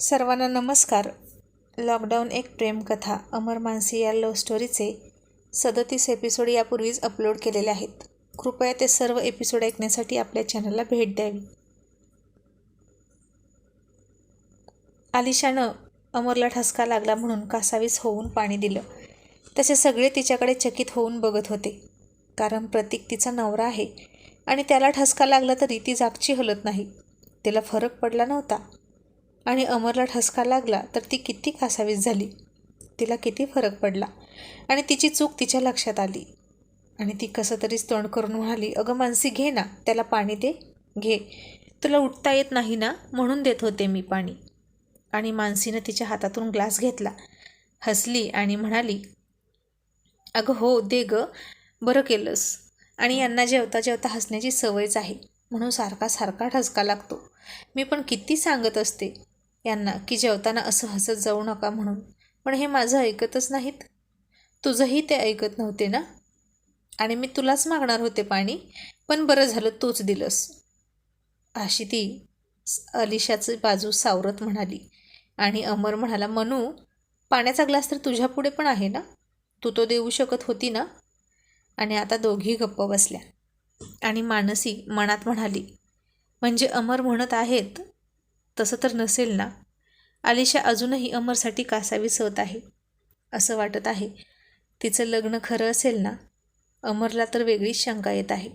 सर्वांना नमस्कार. लॉकडाऊन एक प्रेमकथा अमर मानसी या लव्ह स्टोरीचे सदतीस एपिसोड यापूर्वीच अपलोड केलेले आहेत. कृपया ते सर्व एपिसोड ऐकण्यासाठी आपल्या चॅनलला भेट द्यावी. आलिशानं अमरला ठसका लागला म्हणून कासावीस होऊन पाणी दिलं. तसे सगळे तिच्याकडे चकित होऊन बघत होते. कारण प्रतीक तिचा नवरा आहे आणि त्याला ठसका लागला तरी ती जागची हलत नाही. तिला फरक पडला नव्हता. आणि अमरला ठसका लागला तर ती किती कासावीस झाली? तिला किती फरक पडला? आणि तिची चूक तिच्या लक्षात आली. आणि ती कसं तरीच तोंड करून म्हणाली अगं मानसी घे ना त्याला पाणी दे घे. तुला उठता येत नाही ना म्हणून देत होते मी पाणी. आणि मानसीनं तिच्या हातातून ग्लास घेतला हसली आणि म्हणाली अगं हो दे ग बरं केलंस. आणि यांना जेवता जेवता हसण्याची सवयच आहे म्हणून सारखा सारखा ठसका लागतो. मी पण किती सांगत असते यांना की जेवताना असं हसत जाऊ नका म्हणून. पण हे माझं ऐकतच नाहीत. तुझंही ते ऐकत नव्हते ना? आणि मी तुलाच मागणार होते पाणी पण बरं झालं तूच दिलंस. अशी ती अलिशाची बाजू सावरत म्हणाली. आणि अमर म्हणाला मनू पाण्याचा ग्लास तर तुझ्यापुढे पण आहे ना? तू तो देऊ शकत होती ना? आणि आता दोघी गप्प बसल्या. आणि मानसी मनात म्हणाली म्हणजे अमर म्हणत आहेत तसं तर नसेल ना? आलिशा अजूनही अमरसाठी कासावीस होत आहे असं वाटत आहे. तिचं लग्न खरं असेल ना? अमरला तर वेगळीच शंका येत आहे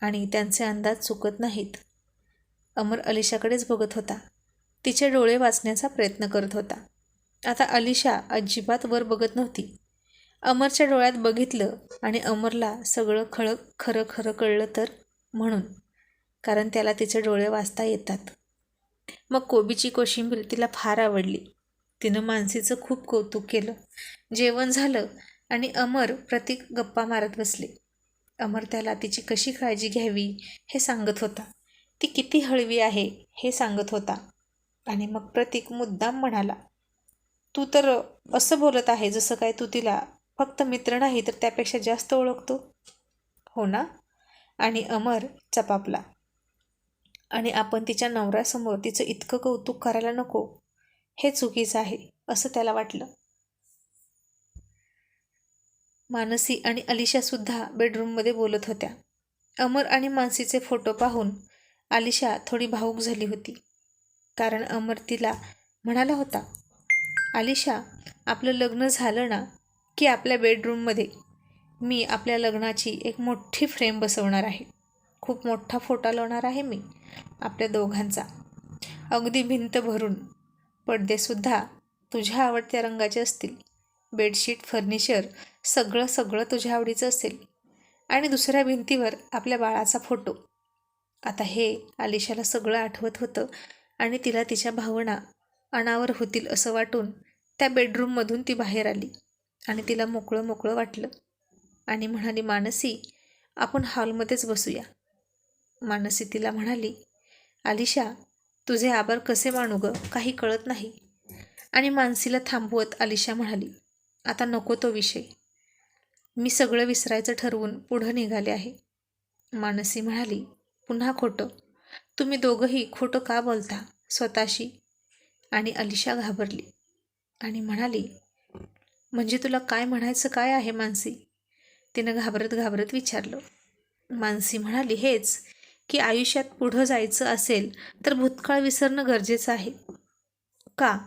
आणि त्यांचे अंदाज चुकत नाहीत. अमर अलिशाकडेच बघत होता. तिचे डोळे वाचण्याचा प्रयत्न करत होता. आता अलिशा अजिबात वर बघत नव्हती. अमरच्या डोळ्यात बघितलं आणि अमरला सगळं खळं खरं खरं कळलं तर म्हणून कारण त्याला तिचे डोळे वाचता येतात. मग कोबीची कोशिंबीर तिला फार आवडली. तिनं मानसीचं खूप कौतुक केलं. जेवण झालं आणि अमर प्रतीक गप्पा मारत बसले. अमर त्याला तिची कशी काळजी घ्यावी हे सांगत होता. ती किती हळवी आहे हे सांगत होता. आणि मग प्रतीक मुद्दाम म्हणाला तू तर असं बोलत आहे जसं काय तू तिला फक्त मित्र नाही तर त्यापेक्षा जास्त ओळखतो. हो ना? आणि अमर चपापला आणि आपण तिच्या नवऱ्यासमोर तिचं इतकं कौतुक करायला नको. हे चुकीचं आहे असं त्याला वाटलं. मानसी आणि अलिशासुद्धा बेडरूममध्ये बोलत होत्या. अमर आणि मानसीचे फोटो पाहून आलिशा थोडी भावूक झाली होती. कारण अमर तिला म्हणाला होता आलिशा आपलं लग्न झालं ना की आपल्या बेडरूममध्ये. मी आपल्या लग्नाची एक मोठी फ्रेम बसवणार आहे. खूप मोठा फोटो लावणार आहे मी आपल्या दोघांचा. अगदी भिंत भरून पडदेसुद्धा तुझ्या आवडत्या रंगाचे असतील. बेडशीट फर्निचर सगळं सगळं तुझ्या आवडीचं असेल. आणि दुसऱ्या भिंतीवर आपल्या बाळाचा फोटो. आता हे आलिशाला सगळं आठवत होतं आणि तिला तिच्या भावना अनावर होतील असं वाटून त्या बेडरूममधून ती बाहेर आली आणि तिला मोकळं मोकळं वाटलं. आणि म्हणाली मानसी आपण हॉलमध्येच बसूया. मानसी तिला म्हणाली आलिशा तुझे आभार कसे मानू ग? काही कळत नाही. आणि मानसीला थांबवत आलिशा म्हणाली आता नको तो विषय. मी सगळं विसरायचं ठरवून पुढं निघाले आहे. मानसी म्हणाली पुन्हा खोटं. तुम्ही दोघंही खोटं का बोलता? स्वतःशी. आणि अलिशा घाबरली आणि म्हणाली म्हणजे तुला काय म्हणायचं काय आहे मानसी? तिनं घाबरत घाबरत विचारलं. मानसी म्हणाली हेच की आयुष्यात पुढं जायचं असेल तर भूतकाळ विसरणं गरजेचं आहे. का?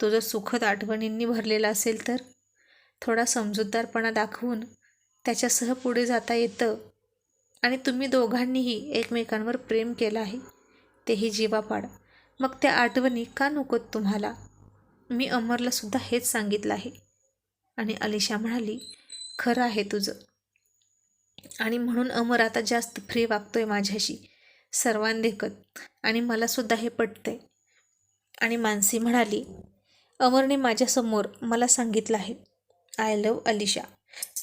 तो जर सुखद आठवणींनी भरलेला असेल तर? थोडा समजूतदारपणा दाखवून त्याच्यासह पुढे जाता येतं. आणि तुम्ही दोघांनीही एकमेकांवर प्रेम केलं आहे. तेही जीवापाड. मग त्या आठवणी का नकोत तुम्हाला? मी अमरलासुद्धा हेच सांगितलं आहे. आणि अलिशा म्हणाली खरं आहे तुझं. आणि म्हणून अमर आता जास्त फ्री वागतोय माझ्याशी. सर्वांदेखत आणि मलासुद्धा हे पटतंय. आणि मानसी म्हणाली अमरने माझ्यासमोर मला सांगितलं आहे. I love Alisha.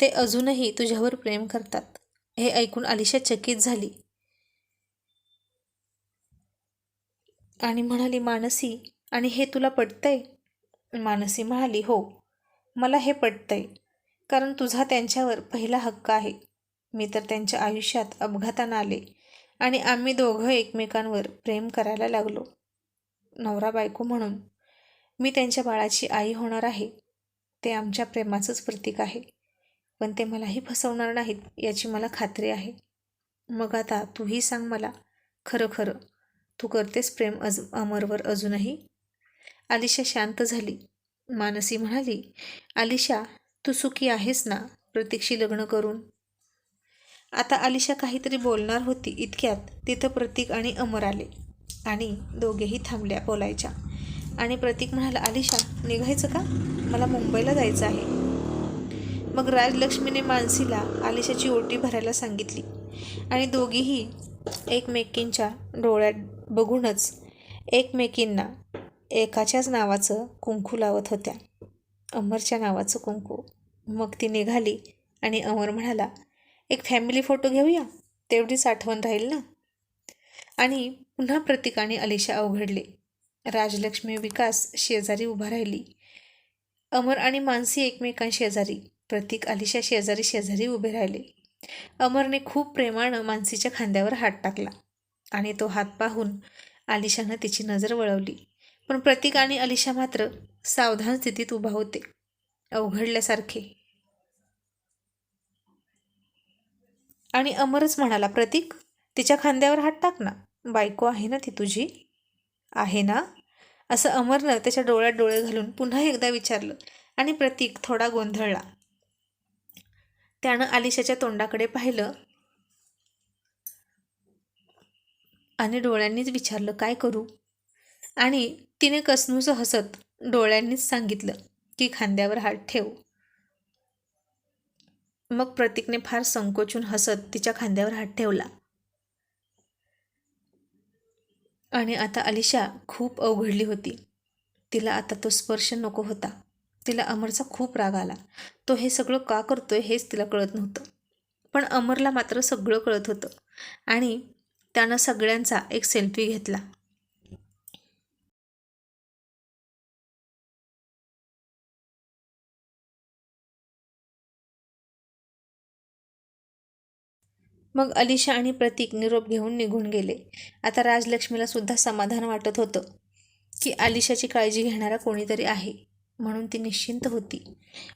ते अजूनही तुझ्यावर प्रेम करतात. हे ऐकून अलिशा चकित झाली. आणि म्हणाली मानसी आणि हे तुला पटतंय? मानसी म्हणाली हो. मला हे पटतंय. कारण तुझा त्यांच्यावर पहिला हक्क आहे. मी तर त्यांच्या आयुष्यात अपघातानं आले आणि आम्ही दोघं एकमेकांवर प्रेम करायला लागलो. नवरा बायको म्हणून. मी त्यांच्या बाळाची आई होणार आहे. ते आमच्या प्रेमाचंच प्रतीक आहे. पण ते मलाही फसवणार नाहीत याची मला खात्री आहे. मग आता तूही सांग मला. खरं खरं. तू करतेस प्रेम अज अमरवर अजूनही? आलिशा शांत झाली. मानसी म्हणाली आलिशा तू सुखी आहेस ना? प्रतीकशी लग्न करून? आता आलिशा काहीतरी बोलणार होती इतक्यात. तिथं प्रतीक आणि अमर आले आणि दोघेही थांबल्या बोलायच्या. आणि प्रतीक म्हणाला आलिशा निघायचं का? मला मुंबईला जायचं आहे. मग राजलक्ष्मीने मानसीला आलिशाची ओटी भरायला सांगितली आणि दोघीही एकमेकींच्या डोळ्यात बघूनच एकमेकींना एकाच्याच नावाचं कुंकू लावत होत्या. अमरच्या नावाचं कुंकू. मग ती निघाली आणि अमर म्हणाला एक फॅमिली फोटो घेऊया. तेवढीच आठवण राहील ना? आणि पुन्हा प्रतीकाने अलिशा अवघडले. राजलक्ष्मी विकास शेजारी उभा राहिली. अमर आणि मानसी एकमेकांशेजारी प्रतीक अलिशा शेजारी शेजारी उभे राहिले. अमरने खूप प्रेमानं मानसीच्या खांद्यावर हात टाकला आणि तो हात पाहून आलिशानं तिची नजर वळवली. पण प्रतीक आणि अलिशा मात्र सावधान स्थितीत उभा होते. अवघडल्यासारखे. आणि अमरच म्हणाला प्रतीक तिच्या खांद्यावर हात टाक ना. बायको आहे ना ती तुझी? आहे ना. असं अमरनं त्याच्या डोळ्यात डोळे घालून पुन्हा एकदा विचारलं आणि प्रतीक थोडा गोंधळला. त्यानं आलिशाच्या तोंडाकडे पाहिलं आणि डोळ्यांनीच विचारलं काय करू? आणि तिने कसनूस हसत डोळ्यांनीच सांगितलं की खांद्यावर हात ठेव. मग प्रतीकने फार संकोचून हसत तिच्या खांद्यावर हात ठेवला. आणि आता अलिशा खूप अवघडली होती. तिला आता तो स्पर्श नको होता. तिला अमरचा खूप राग आला. तो हे सगळं का करतोय हेच तिला कळत नव्हतं. पण अमरला मात्र सगळं कळत होतं. आणि त्यानं सगळ्यांचा एक सेल्फी घेतला. मग अलिशा आणि प्रतीक निरोप घेऊन निघून गेले. आता राजलक्ष्मीला सुद्धा समाधान वाटत होतं की आलिशाची काळजी घेणारा कोणीतरी आहे म्हणून ती निश्चिंत होती.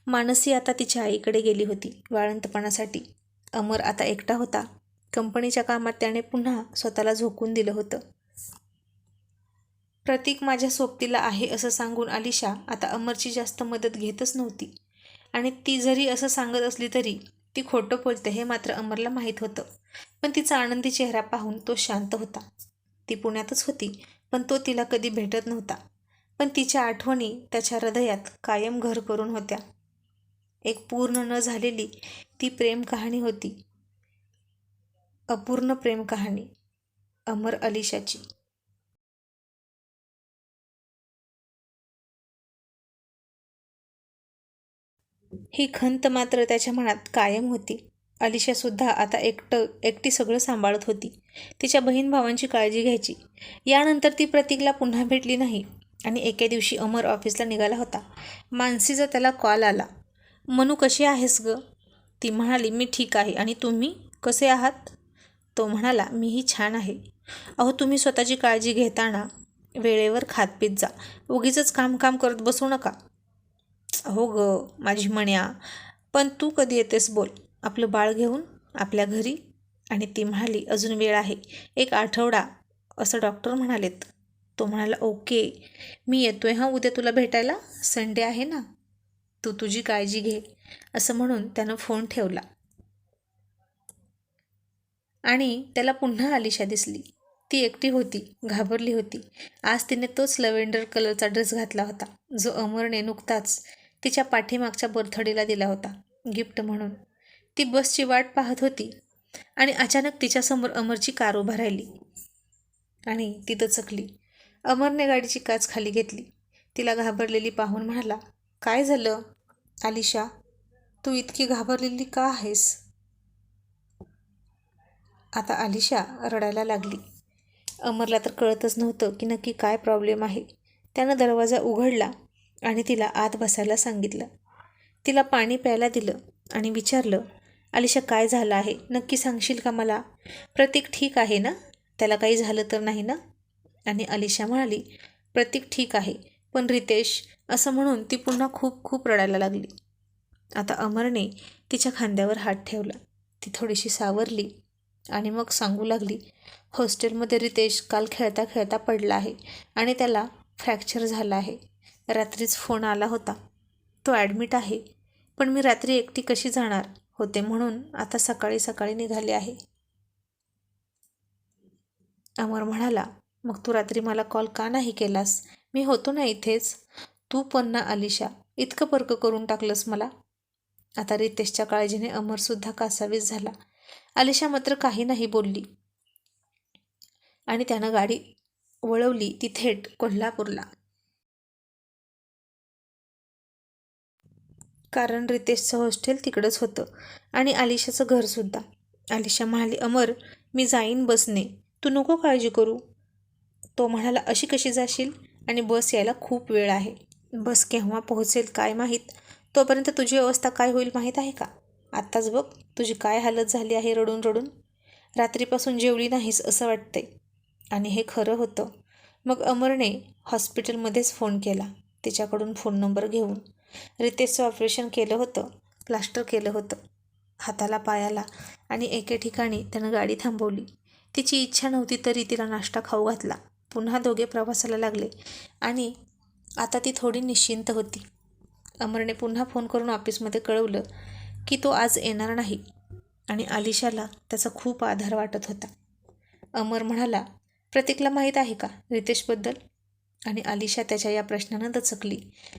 मानसी आता तिच्या आईकडे गेली होती वाळंतपणासाठी अमर आता एकटा होता. कंपनीच्या कामात त्याने पुन्हा स्वतःला झोकून दिलं होतं. प्रतीक माझ्या सोबतीला आहे असं सांगून आलिशा आता अमरची जास्त मदत घेतच नव्हती. आणि ती जरी असं सांगत असली तरी ती खोटं बोलते हे मात्र अमरला माहीत होतं. पण तिचा आनंदी चेहरा पाहून तो शांत होता. ती पुण्यातच होती पण तो तिला कधी भेटत नव्हता. पण तिच्या आठवणी त्याच्या हृदयात कायम घर करून होत्या. एक पूर्ण न झालेली ती प्रेम कहाणी होती. अपूर्ण प्रेम कहाणी. अमर अलिशाची. ही खंत मात्र त्याच्या मनात कायम होती. अलिशासुद्धा आता एकटं एकटी सगळं सांभाळत होती. तिच्या बहीण भावांची काळजी घ्यायची. यानंतर ती प्रतीकला पुन्हा भेटली नाही आणि एके दिवशी अमर ऑफिसला निघाला होता. मानसीचा त्याला कॉल आला. मनू कशी आहेस ग? ती म्हणाली मी ठीक आहे. आणि तुम्ही? कसे आहात? तो म्हणाला मीही छान आहे. अहो तुम्ही स्वतःची काळजी घेताना वेळेवर खात पीत जा. उगीच काम काम करत बसू नका. हो ग माझी म्हण्या पण तू कधी येतेस बोल. आपलं बाळ घेऊन आपल्या घरी. आणि ती म्हणाली अजून वेळ आहे. एक आठवडा. असं डॉक्टर म्हणालेत. तो म्हणाला ओके. मी येतोय हां उद्या तुला भेटायला. संडे आहे ना. तू तुझी काळजी घे. असं म्हणून त्यानं फोन ठेवला. आणि त्याला पुन्हा आलिशा दिसली. ती एकटी होती घाबरली होती. आज तिने तोच लव्हेंडर कलरचा ड्रेस घातला होता जो अमरने नुकताच तिच्या पाठीमागच्या बर्थडेला दिला होता गिफ्ट म्हणून. ती बसची वाट पाहत होती आणि अचानक तिच्यासमोर अमरची कार उभा राहिली आणि ती चकली. अमरने गाडीची काच खाली घेतली. तिला घाबरलेली पाहून म्हणाला काय झालं? आलिशा तू इतकी घाबरलेली का आहेस? आता आलिशा रडायला लागली. अमरला तर कळतच नव्हतं की नक्की काय प्रॉब्लेम आहे. त्यानं दरवाजा उघडला आणि तिला आत बसायला सांगितलं. तिला पाणी प्यायला दिलं आणि विचारलं अलिशा काय झालं आहे? नक्की सांगशील का मला? प्रतीक ठीक आहे ना? त्याला काही झालं तर नाही ना? आणि अलिशा म्हणाली प्रतीक ठीक आहे पण रितेश असं म्हणून ती पुन्हा खूप खूप रडायला लागली. आता अमरने तिच्या खांद्यावर हात ठेवला. ती थोडीशी सावरली आणि मग सांगू लागली हॉस्टेलमध्ये रितेश काल खेळता खेळता पडला आहे आणि त्याला फ्रॅक्चर झाला आहे. रात्रीच फोन आला होता. तो ॲडमिट आहे. पण मी रात्री एकटी कशी जाणार होते म्हणून आता सकाळी सकाळी निघाले आहे. अमर म्हणाला मग तू रात्री मला कॉल का नाही केलास? मी होतो ना इथेच. तू पण ना अलिशा. इतकं पर्क करून टाकलंस मला. आता रितेशच्या काळजीने अमरसुद्धा कासावीस झाला. अलिशा मात्र काही नाही बोलली. आणि त्यानं गाडी वळवली ती थेट कोल्हापूरला. कारण रितेशचं हॉस्टेल तिकडंच होतं आणि आलिशाचं घरसुद्धा आलिशा म्हणाली अमर मी जाईन बसने. तू नको काळजी करू. तो म्हणाला अशी कशी जाशील? आणि बस यायला खूप वेळ आहे. बस केव्हा पोहोचेल काय माहीत? तोपर्यंत तुझी अवस्था काय होईल माहीत आहे का? आत्ताच बघ तुझी काय हालत झाली आहे रडून रडून. रात्रीपासून जेवली नाहीस असं वाटतंय. आणि हे खरं होतं. मग अमरने हॉस्पिटलमध्येच फोन केला. तिच्याकडून फोन नंबर घेऊन. रितेशचं ऑपरेशन केलं होतं. प्लास्टर केलं होतं. हाताला पायाला. आणि एके ठिकाणी त्यानं गाडी थांबवली. तिची इच्छा नव्हती तरी तिला नाश्ता खाऊ घातला. पुन्हा दोघे प्रवासाला लागले. आणि आता ती थोडी निश्चिंत होती. अमरने पुन्हा फोन करून ऑफिसमध्ये कळवलं की तो आज येणार नाही. आणि आलिशाला त्याचा खूप आधार वाटत होता. अमर म्हणाला प्रतीकला माहीत आहे का? रितेशबद्दल? आणि आलिशा त्याच्या या प्रश्नानं दचकली.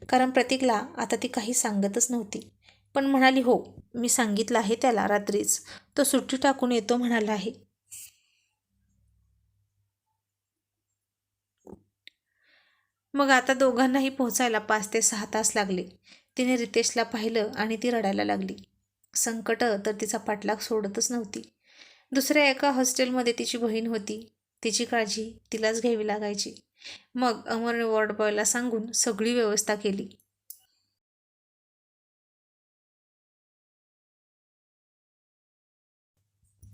कारण प्रतीकला आता ती काही सांगतच नव्हती. पण म्हणाली हो मी सांगितलं आहे त्याला रात्रीच. तो सुट्टी टाकून येतो म्हणाला आहे. मग आता दोघांनाही पोहोचायला पाच ते सहा तास लागले. तिने रितेशला पाहिलं आणि ती रडायला लागली. संकट तर तिचा पाठलाग सोडतच नव्हती. दुसऱ्या एका हॉस्टेलमध्ये तिची बहीण होती. तिची काळजी तिलाच घ्यावी लागायची. मग अमरने वॉर्ड बॉयला सांगून सगळी व्यवस्था केली.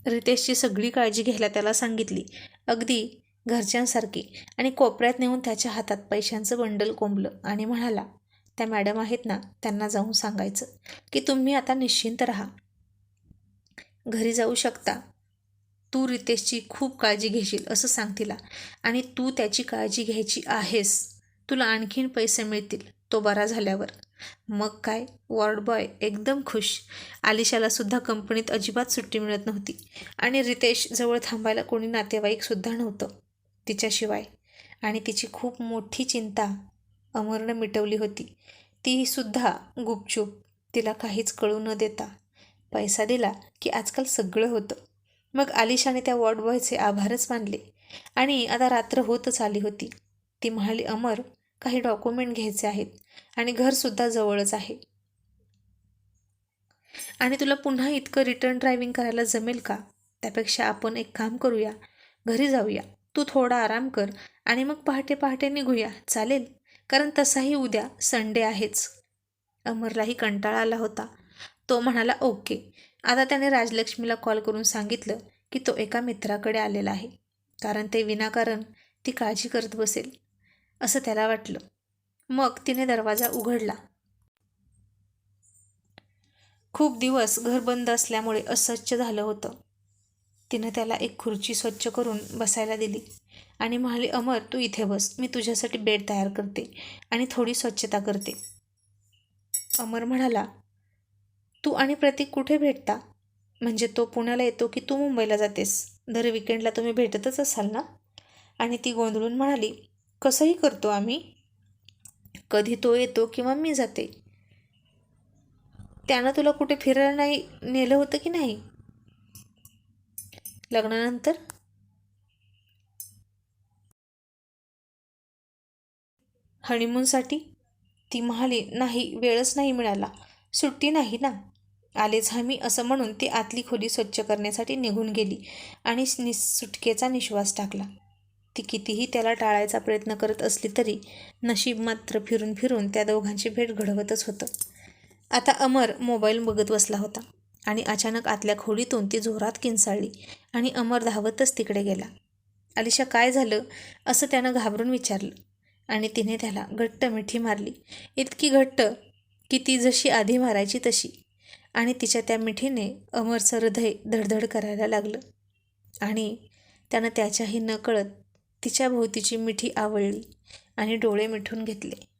रितेशची सगळी काळजी घ्यायला त्याला सांगितली. अगदी घरच्यांसारखी आणि कोपऱ्यात नेऊन त्याच्या हातात पैशांचं बंडल कोंबलं आणि म्हणाला त्या मॅडम आहेत ना त्यांना जाऊन सांगायचं की तुम्ही आता निश्चिंत राहा. घरी जाऊ शकता तू रितेशची खूप काळजी घेशील असं सांग तिला. आणि तू त्याची काळजी घ्यायची आहेस. तुला आणखीन पैसे मिळतील तो बरा झाल्यावर. मग काय? वॉर्ड बॉय एकदम खुश. आलिशाला सुद्धा कंपनीत अजिबात सुट्टी मिळत नव्हती. आणि रितेश जवळ थांबायला कोणी नातेवाईकसुद्धा नव्हतं तिच्याशिवाय. आणि तिची खूप मोठी चिंता अमरनं मिटवली होती. तीसुद्धा गुपचूप तिला काहीच कळू न देता. पैसा दिला की आजकाल सगळं होतं. मग आलिशाने त्या वॉर्ड बॉयचे आभारच मानले. आणि आता रात्र होतच आली होती. ती म्हणाली अमर काही डॉक्युमेंट घ्यायचे आहेत आणि घरसुद्धा जवळच आहे. आणि तुला पुन्हा इतकं रिटर्न ड्रायव्हिंग करायला जमेल का? त्यापेक्षा आपण एक काम करूया. घरी जाऊया. तू थोडा आराम कर आणि मग पहाटे पहाटे निघूया. चालेल? कारण तसाही उद्या संडे आहेच. अमरलाही कंटाळा आला होता. तो म्हणाला ओके. आता त्याने राजलक्ष्मीला कॉल करून सांगितलं की तो एका मित्राकडे आलेला आहे कारण ते विनाकारण ती काळजी करत बसेल असं त्याला वाटलं. मग तिने दरवाजा उघडला. खूप दिवस घर बंद असल्यामुळे अस्वच्छ झालं होतं. तिनं त्याला एक खुर्ची स्वच्छ करून बसायला दिली आणि म्हणाली अमर तू इथे बस मी तुझ्यासाठी बेड तयार करते आणि थोडी स्वच्छता करते. अमर म्हणाला तू आणि प्रतीक कुठे भेटता? म्हणजे तो पुण्याला येतो की तू मुंबईला जातेस? दर विकेंडला तुम्ही भेटतच असाल ना? आणि ती गोंधळून म्हणाली कसंही करतो आम्ही. कधी तो येतो किंवा मी जाते. त्यानं तुला कुठे फिरायला नाही नेलं होतं की नाही? लग्नानंतर? हनीमूनसाठी ती म्हणाली नाही वेळच नाही मिळाला. सुट्टी नाही ना? आलेच हमी असं म्हणून ती आतली खोली स्वच्छ करण्यासाठी निघून गेली आणि सुटकेचा निश्वास टाकला. ती कितीही त्याला टाळायचा प्रयत्न करत असली तरी नशीब मात्र फिरून फिरून त्या दोघांची भेट घडवतच होतं. आता अमर मोबाईल बघत बसला होता आणि अचानक आतल्या खोलीतून ती जोरात किंचाळली आणि अमर धावतच तिकडे गेला. अलिशा काय झालं? असं त्यानं घाबरून विचारलं आणि तिने त्याला घट्ट मिठी मारली. इतकी घट्ट की ती जशी आधी मारायची तशी. आणि तिच्या त्या मिठीने अमरचं हृदय धडधड करायला लागलं. आणि त्यानं त्याच्याही नकळत तिच्या भोवतीची मिठी आवळली आणि डोळे मिठून घेतले.